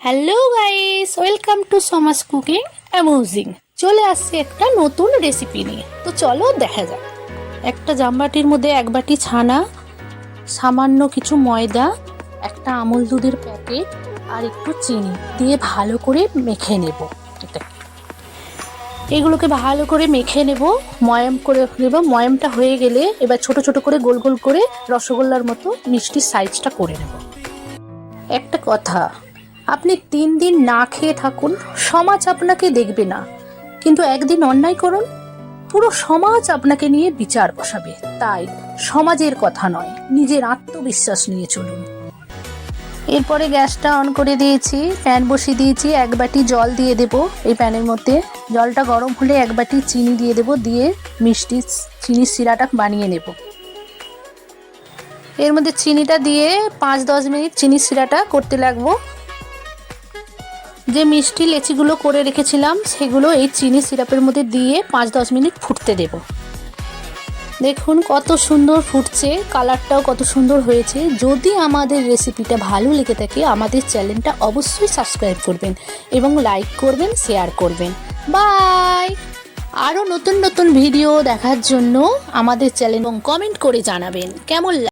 Hello guys welcome to সমাজ cooking amusing চলে আসছে একটা নতুন রেসিপি নিয়ে। তো চলো দেখা যাক। একটা জামবাটির মধ্যে এক বাটি ছানা, সামান্য কিছু ময়দা, একটা আমুল দুধের প্যাকেট আর একটু চিনি দিয়ে ভালো করে মেখে নেব। এটা এগুলোকে ভালো করে মেখে নেব, ময়াম করে নেব। ময়ামটা হয়ে গেলে এবার ছোট ছোট করে গোল গোল করে রসগোল্লার মতো মিষ্টির সাইজটা করে নেব। একটা কথা আপনি তিন দিন না খেয়ে থাকুন, সমাজ আপনাকে দেখবে না। কিন্তু একদিন অন্যায় করুন, পুরো সমাজ আপনাকে নিয়ে বিচার বসাবে। তাই সমাজের কথা নয়, নিজের আত্মবিশ্বাস নিয়ে চলুন। এরপরে গ্যাসটা অন করে দিয়েছি, প্যান বসিয়ে দিয়েছি, এক বাটি জল দিয়ে দেব এই প্যানের মধ্যে। জলটা গরম হলে এক বাটি চিনি দিয়ে দেব, দিয়ে মিষ্টি চিনির শিরাটা বানিয়ে নেব। এর মধ্যে চিনিটা দিয়ে পাঁচ দশ মিনিট চিনির শিরাটা করতে লাগবো। যে মিষ্টি লেচিগুলো করে রেখেছিলাম, সেগুলো এই চিনি সিরাপের মধ্যে দিয়ে পাঁচ দশ মিনিট ফুটতে দেব। দেখুন কত সুন্দর ফুটছে, কালারটাও কত সুন্দর হয়েছে। যদি আমাদের রেসিপিটা ভালো লেগে থাকে, আমাদের চ্যানেলটা অবশ্যই সাবস্ক্রাইব করবেন এবং লাইক করবেন, শেয়ার করবেন। বাই! আরও নতুন নতুন ভিডিও দেখার জন্য আমাদের চ্যানেল এবং কমেন্ট করে জানাবেন। কেমন